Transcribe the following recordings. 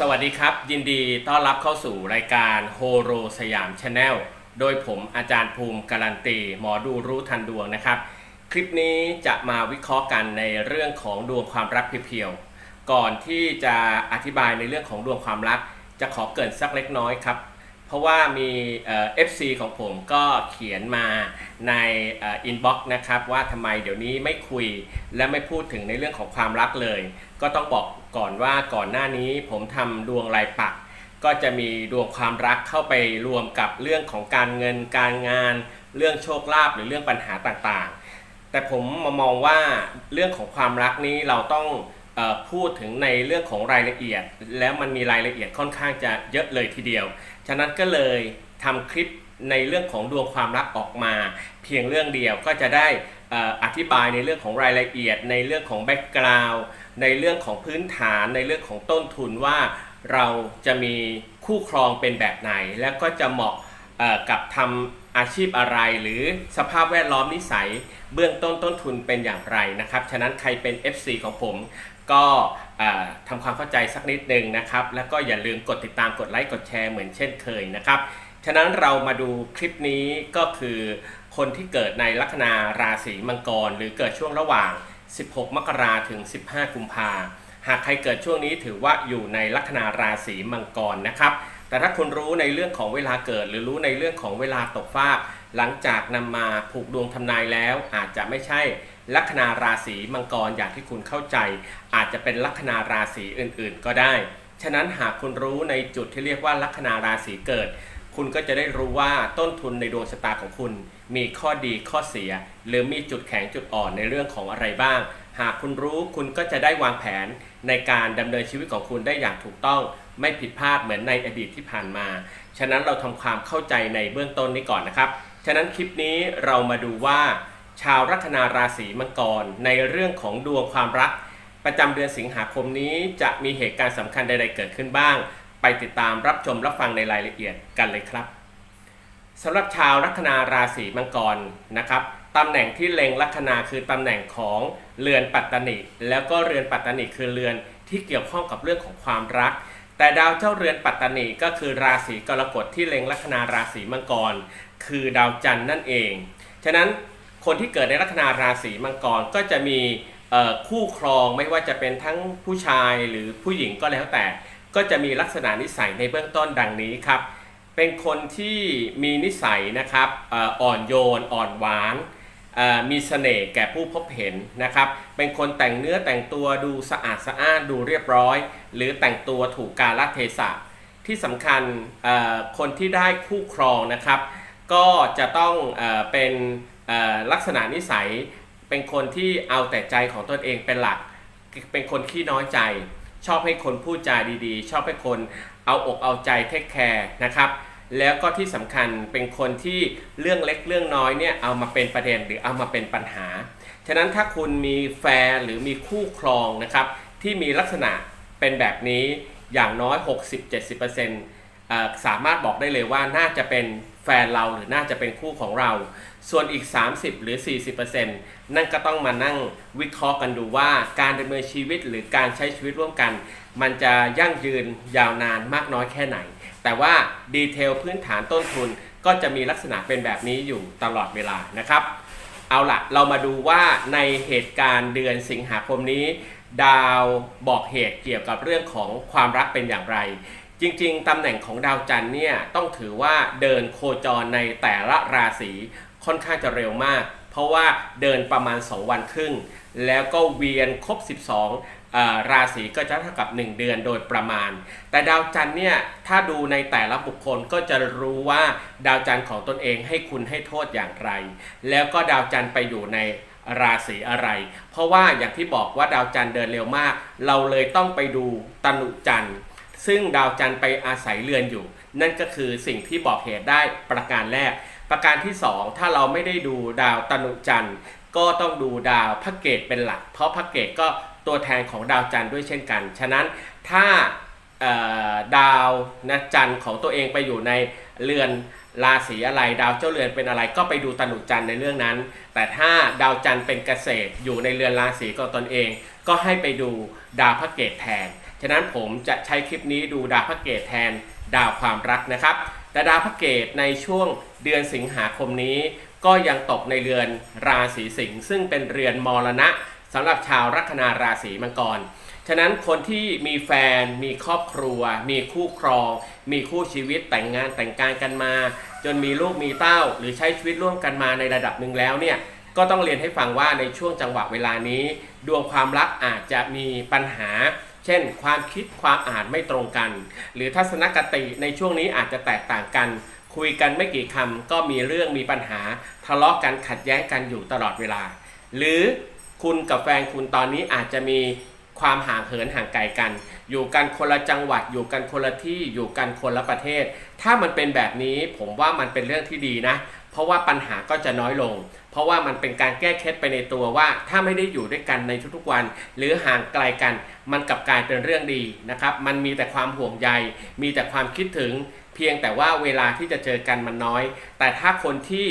สวัสดีครับ ยินดีต้อนรับเข้าสู่รายการโฮโรสยามชาแนลโดยผมอาจารย์ภูมิการันตี หมอดูรู้ทันดวงนะครับ คลิปนี้จะมาวิเคราะห์กันในเรื่องของดวงความรักเพียวๆก่อนที่จะอธิบายในเรื่องของดวงความรัก จะขอเกินสักเล็กน้อยครับ เพราะว่ามีเอ่อฟซีของผมก็เขียนมาในอินบ็อกซ์นะครับว่าทำไมเดี๋ยวนี้ไม่คุยและไม่พูดถึงในเรื่องของความรักเลย ก็ต้องบอกก่อนว่าก่อนหน้านี้ผมทำดวงรายปัก ก็จะมีดวงความรักเข้าไปรวมกับเรื่องของการเงินการงาน เรื่องโชคลาภหรือเรื่องปัญหาต่างๆ แต่ผมมามองว่าเรื่องของความรักนี้เราต้องพูดถึงในเรื่องของรายละเอียด แล้วมันมีรายละเอียดค่อนข้างจะเยอะเลยทีเดียว ฉะนั้นก็เลยทำคลิปในเรื่องของดวงความรักออกมา เพียงเรื่องเดียวก็จะได้ อธิบายในเรื่องของรายละเอียด ในเรื่องของแบ็กกราวด์ในเรื่องของพื้นฐาน ในเรื่องของต้นทุนว่าเราจะมีคู่ครองเป็นแบบไหน แล้วก็จะเหมาะกับทำอาชีพอะไร หรือสภาพแวดล้อมนิสัย เบื้องต้นต้นทุนเป็นอย่างไรนะครับ ฉะนั้นใครเป็น FC ของผมก็ทำความเข้าใจสักนิดหนึ่งนะครับ แล้วก็อย่าลืมกดติดตามกดไลค์กดแชร์เหมือนเช่นเคยนะครับ ฉะนั้นเรามาดูคลิปนี้ก็คือ คนที่เกิดในลัคนาราศีมังกร หรือเกิดช่วงระหว่าง 16 มกราถึง 15 กุมภาหากใครเกิดช่วงนี้ถือว่าอยู่ในลัคนาราศีมังกรนะครับ แต่ถ้าคุณรู้ในเรื่องของเวลาเกิด หรือรู้ในเรื่องของเวลาตกฟาก หลังจากนำมาผูกดวงทำนายแล้ว อาจจะไม่ใช่ลัคนาราศีมังกรอย่างที่คุณเข้าใจ อาจจะเป็นลัคนาราศีอื่นๆ ก็ได้ ฉะนั้นหากคุณรู้ในจุดที่เรียกว่าลัคนาราศีเกิด คุณก็จะได้รู้ว่าต้นทุนในดวงชะตาของคุณ มีข้อดีข้อเสีย หรือมีจุดแข็งจุดอ่อนในเรื่องของอะไรบ้าง หากคุณรู้คุณก็จะได้วางแผนในการดำเนินชีวิตของคุณได้อย่างถูกต้อง ไม่ผิดพลาดเหมือนในอดีตที่ผ่านมา ฉะนั้นเราทำความเข้าใจในเบื้องต้นนี้ก่อนนะครับ ฉะนั้นคลิปนี้เรามาดูว่า ชาวลัคนาราศีมังกร ในเรื่องของดวงความรัก ประจำเดือนสิงหาคมนี้จะมีเหตุการณ์สำคัญใดๆเกิดขึ้นบ้าง ไปติดตามรับชมรับฟังในรายละเอียดกันเลยครับสำหรับชาวลัคนาราศีมังกรนะครับตำแหน่งที่เล็งลัคนาคือตำแหน่งของเรือนปัตตนิแล้วก็เรือนปัตตนิคือเรือนที่เกี่ยวข้องกับเรื่องของความรัก แต่ดาวเจ้าเรือนปัตตนิก็คือราศีกรกฎที่เล็งลัคนาราศีมังกร คือดาวจันทร์นั่นเอง ฉะนั้นคนที่เกิดในลัคนาราศีมังกรก็จะมีคู่ครองไม่ว่าจะเป็นทั้งผู้ชายหรือผู้หญิงก็แล้วแต่ ก็จะมีลักษณะนิสัยในเบื้องต้นดังนี้ครับ เป็นคนที่มีนิสัยนะครับอ่อนโยนอ่อนหวานมีเสน่ห์แก่ผู้พบเห็นนะครับ เป็นคนแต่งเนื้อแต่งตัวดูสะอาดสะอ้านดูเรียบร้อย หรือแต่งตัวถูกกาลเทศะที่สำคัญคนที่ได้คู่ครองนะครับ ก็จะต้องเอเป็นลักษณะนิสัย เป็นคนที่เอาแต่ใจของตนเองเป็นหลัก เป็นคนขี้น้อยใจ ชอบให้คนพูดจาดีๆ ชอบให้คนเอาอกเอาใจเทคแคร์นะครับแล้วก็ที่สำคัญเป็นคนที่เรื่องเล็กเรื่องน้อยเนี่ยเอามาเป็นประเด็นหรือเอามาเป็นปัญหา ฉะนั้นถ้าคุณมีแฟนหรือมีคู่ครองนะครับที่มีลักษณะเป็นแบบนี้อย่างน้อย 60-70%เอ่อสามารถบอกได้เลยว่าน่าจะเป็นแฟนเราหรือน่าจะเป็นคู่ของเรา ส่วนอีก 30 หรือ 40%นั่นก็ต้องมานั่งวิเคราะห์กันดูว่าการดำเนินชีวิตหรือการใช้ชีวิตร่วมกัน มันจะยั่งยืนยาวนานมากน้อยแค่ไหน แต่ว่าดีเทลพื้นฐานต้นทุนก็จะมีลักษณะเป็นแบบนี้อยู่ตลอดเวลานะครับ เอาละเรามาดูว่าในเหตุการณ์เดือนสิงหาคมนี้ ดาวบอกเหตุเกี่ยวกับเรื่องของความรักเป็นอย่างไรจริงๆ ตำแหน่งของดาวจันทร์เนี่ยต้องถือว่าเดินโคจรในแต่ละราศี ค่อนข้างจะเร็วมาก เพราะว่าเดินประมาณ 2 วันครึ่ง แล้วก็เวียนครบ 12เอ่อราศีก็จะเท่ากับ 1 เดือนโดยประมาณ แต่ดาวจันทร์เนี่ยถ้าดูในแต่ละบุคคลก็จะรู้ว่าดาวจันทร์ของตนเองให้คุณให้โทษอย่างไร แล้วก็ดาวจันทร์ไปอยู่ในราศีอะไร เพราะว่าอย่างที่บอกว่าดาวจันทร์เดินเร็วมาก เราเลยต้องไปดูตนุจันทร์ ซึ่งดาวจันทร์ไปอาศัยเรือนอยู่ นั่นก็คือสิ่งที่บอกเหตุได้ประการแรก ประการที่ 2 ถ้าเราไม่ได้ดูดาวตนุจันทร์ ก็ต้องดูดาวพระเกตเป็นหลัก เพราะพระเกตก็ตัวแทนของดาวจันทร์ด้วยเช่นกัน ฉะนั้นถ้าดาวนะจันทร์ของตัวเองไปอยู่ในเรือนราศีอะไร ดาวเจ้าเรือนเป็นอะไรก็ไปดูตนุจันทร์ในเรื่องนั้น แต่ถ้าดาวจันทร์เป็นเกษตรอยู่ในเรือนราศีของตนเอง ก็ให้ไปดูดาวพระเกตแทน ฉะนั้นผมจะใช้คลิปนี้ดูดาวพระเกตแทนดาวความรักนะครับแต่ดาวพระเกตในช่วง เดือนสิงหาคมนี้ ก็ยังตกในเรือนราศีสิงห์ซึ่งเป็นเรือนมรณะสำหรับชาวลัคนาราศีมังกร ฉะนั้นคนที่มีแฟน มีครอบครัว มีคู่ครอง มีคู่ชีวิตแต่งงานแต่งการกันมา จนมีลูกมีเต้า หรือใช้ชีวิตร่วมกันมาในระดับหนึ่งแล้วเนี่ยก็ต้องเรียนให้ฟังว่าในช่วงจังหวะเวลานี้ ดวงความรักอาจจะมีปัญหา เช่น ความคิดความอ่านไม่ตรงกัน หรือทัศนคติในช่วงนี้อาจจะแตกต่างกัน คุยกันไม่กี่คำก็มีเรื่องมีปัญหาทะเลาะกันขัดแย้งกันอยู่ตลอดเวลา หรือคุณกับแฟนคุณตอนนี้อาจจะมีความห่างเหินห่างไกลกัน อยู่กันคนละจังหวัด อยู่กันคนละที่ อยู่กันคนละประเทศ ถ้ามันเป็นแบบนี้ผมว่ามันเป็นเรื่องที่ดีนะ เพราะว่าปัญหาก็จะน้อยลง เพราะว่ามันเป็นการแก้เคล็ดไปในตัวว่า ถ้าไม่ได้อยู่ด้วยกันในทุกๆวัน หรือห่างไกลกัน มันกลับกลายเป็นเรื่องดีนะครับ มันมีแต่ความห่วงใย มีแต่ความคิดถึง เพียงแต่ว่าเวลาที่จะเจอกันมันน้อย แต่ถ้าคนที่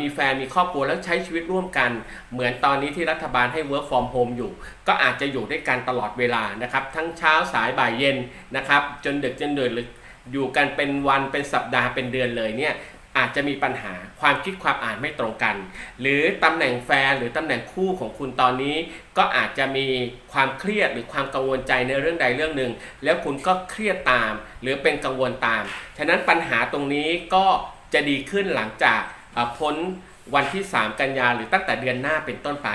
มีแฟนมีครอบครัวแล้วใช้ชีวิตร่วมกัน เหมือนตอนนี้ที่รัฐบาลให้ work from home อยู่ ก็อาจจะอยู่ด้วยกันตลอดเวลานะครับ ทั้งเช้าสายบ่ายเย็นนะครับ จนดึกจนดื่นหรืออยู่กันเป็นวันเป็นสัปดาห์เป็นเดือนเลยเนี่ย อาจจะมีปัญหาความคิดความอ่านไม่ตรงกัน หรือตำแหน่งแฟนหรือตำแหน่งคู่ของคุณตอนนี้ ก็อาจจะมีความเครียดหรือความกังวลใจในเรื่องใดเรื่องหนึ่ง แล้วคุณก็เครียดตาม หรือเป็นกังวลตาม ฉะนั้นปัญหาตรงนี้ก็จะดีขึ้นหลังจากพ้นวันที่ 3 กันยาหรือตั้งแต่เดือนหน้าเป็นต้นไป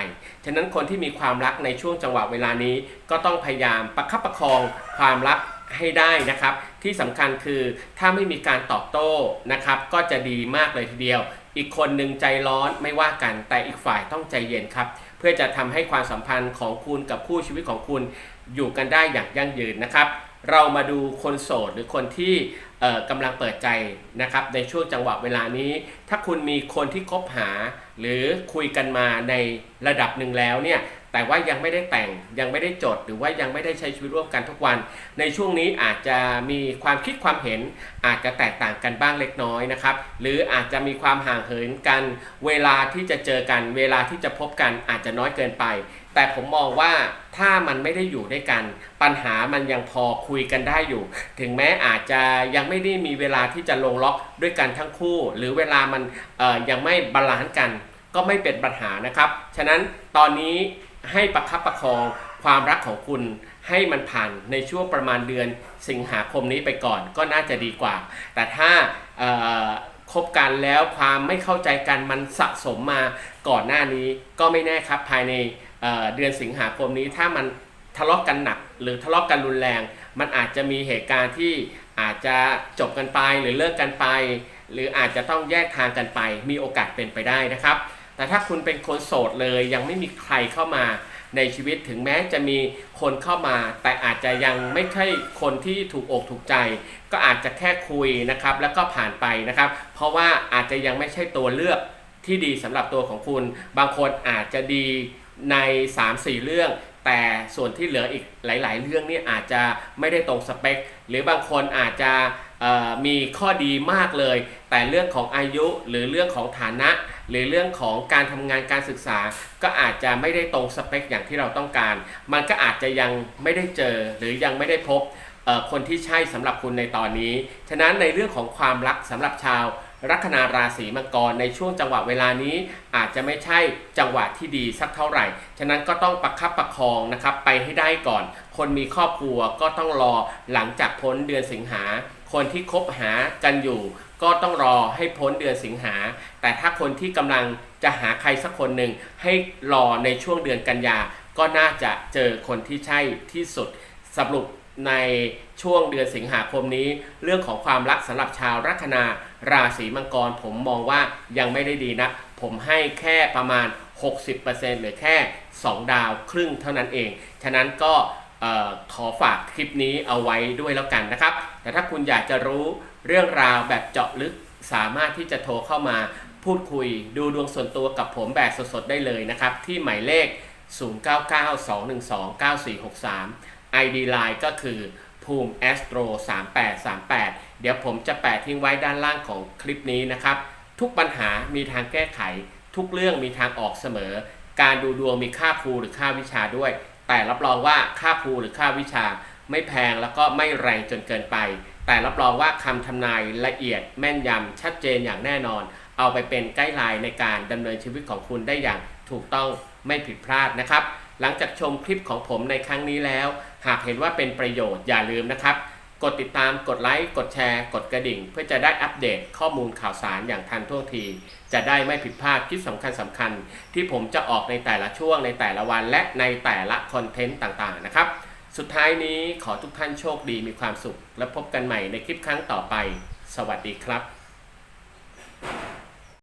ฉะนั้นคนที่มีความรักในช่วงจังหวะเวลานี้ ก็ต้องพยายามประคับประคองความรัก ให้ได้นะครับ ที่สำคัญคือถ้าไม่มีการตอบโต้นะครับ ก็จะดีมากเลยทีเดียว อีกคนหนึ่งใจร้อนไม่ว่ากัน แต่อีกฝ่ายต้องใจเย็นครับ เพื่อจะทำให้ความสัมพันธ์ของคุณกับคู่ชีวิตของคุณอยู่กันได้อย่างยั่งยืนนะครับ เรามาดูคนโสดหรือคนที่กำลังเปิดใจนะครับ ในช่วงจังหวะเวลานี้ ถ้าคุณมีคนที่คบหา หรือคุยกันมาในระดับหนึ่งแล้วเนี่ย แต่ว่ายังไม่ได้แต่งยังไม่ได้จด หรือว่ายังไม่ได้ใช้ชีวิตร่วมกันทุกวัน ในช่วงนี้อาจจะมีความคิดความเห็น อาจจะแตกต่างกันบ้างเล็กน้อยนะครับ หรืออาจจะมีความห่างเหินกัน เวลาที่จะเจอกัน เวลาที่จะพบกันอาจจะน้อยเกินไป แต่ผมมองว่าถ้ามันไม่ได้อยู่ด้วยกัน ปัญหามันยังพอคุยกันได้อยู่ ถึงแม้อาจจะยังไม่ได้มีเวลาที่จะลงล็อกด้วยกันทั้งคู่ หรือเวลามันยังไม่บาลานซ์กัน ก็ไม่เป็นปัญหานะครับ ฉะนั้นตอนนี้ ให้ประคับประคองความรักของคุณให้มันผ่านในช่วงประมาณเดือนสิงหาคมนี้ไปก่อนก็น่าจะดีกว่า แต่ถ้าคบกันแล้วความไม่เข้าใจกันมันสะสมมาก่อนหน้านี้ก็ไม่แน่ครับภายในเเดือนสิงหาคมนี้ถ้ามันทะเลาะกันหนัก หรือทะเลาะกันรุนแรง มันอาจจะมีเหตุการณ์ที่อาจจะจบกันไปหรือเลิกกันไป หรืออาจจะต้องแยกทางกันไป มีโอกาสเป็นไปได้นะครับ แต่ถ้าคุณเป็นคนโสดเลยยังไม่มีใครเข้ามาในชีวิตถึงแม้จะมีคนเข้ามา แต่อาจจะยังไม่ใช่คนที่ถูกอกถูกใจ ก็อาจจะแค่คุยนะครับ แล้วก็ผ่านไปนะครับ เพราะว่าอาจจะยังไม่ใช่ตัวเลือกที่ดีสำหรับตัวของคุณ บางคนอาจจะดีใน 3-4 เรื่องแต่ส่วนที่เหลืออีกหลาย ๆ เรื่องนี่อาจจะไม่ได้ตรงสเปค หรือบางคนอาจจะมีข้อดีมากเลย แต่เรื่องของอายุหรือเรื่องของฐานะ หรือเรื่องของการทำงานการศึกษา ก็อาจจะไม่ได้ตรงสเปคอย่างที่เราต้องการ มันก็อาจจะยังไม่ได้เจอหรือยังไม่ได้พบคนที่ใช่สำหรับคุณในตอนนี้ ฉะนั้นในเรื่องของความรักสำหรับชาวลัคนาราศีมังกรในช่วงจังหวะเวลานี้ อาจจะไม่ใช่จังหวะที่ดีสักเท่าไหร่ ฉะนั้นก็ต้องประคับประคองนะครับไปให้ได้ก่อน คนมีครอบครัวก็ต้องรอหลังจากพ้นเดือนสิงหา คนที่คบหากันอยู่ ก็ต้องรอให้พ้นเดือนสิงหา แต่ถ้าคนที่กำลังจะหาใครสักคนหนึ่งให้รอในช่วงเดือนกันยา ก็น่าจะเจอคนที่ใช่ที่สุดสรุปในช่วงเดือนสิงหาคมนี้ เรื่องของความรักสำหรับชาวลัคนาราศีมังกร ผมมองว่ายังไม่ได้ดีนะ ผมให้แค่ประมาณ 60%หรือแค่ 2 ดาวครึ่งเท่านั้นเอง ฉะนั้นก็ ขอฝากคลิปนี้เอาไว้ด้วยแล้วกันนะครับ แต่ถ้าคุณอยากจะรู้เรื่องราวแบบเจาะลึกสามารถที่จะโทรเข้ามาพูดคุยดูดวงส่วนตัวกับผมแบบสดๆได้เลยนะครับ ที่หมายเลข 0992129463 ID Line ก็คือภูมิ Astro 3838 เดี๋ยวผมจะแปะทิ้งไว้ด้านล่างของคลิปนี้นะครับ ทุกปัญหามีทางแก้ไข ทุกเรื่องมีทางออกเสมอ การดูดวงมีค่าครูหรือค่าวิชาด้วย แต่รับรองว่าค่าครูหรือค่าวิชาไม่แพงแล้วก็ไม่แรงจนเกินไป แต่รับรองว่าคำทำนายละเอียดแม่นยำชัดเจนอย่างแน่นอน เอาไปเป็นไกด์ไลน์ในการดำเนินชีวิตของคุณได้อย่างถูกต้องไม่ผิดพลาดนะครับ หลังจากชมคลิปของผมในครั้งนี้แล้ว หากเห็นว่าเป็นประโยชน์อย่าลืมนะครับ กดติดตาม กดไลค์ กดแชร์ กดกระดิ่ง เพื่อจะได้อัปเดตข้อมูลข่าวสารอย่างทันท่วงที จะได้ไม่ผิดพลาดคลิปสำคัญสำคัญ ที่ผมจะออกในแต่ละช่วงในแต่ละวันและในแต่ละคอนเทนต์ต่างๆนะครับ สุดท้ายนี้ขอทุกท่านโชคดีมีความสุข และพบกันใหม่ในคลิปครั้งต่อไป สวัสดีครับ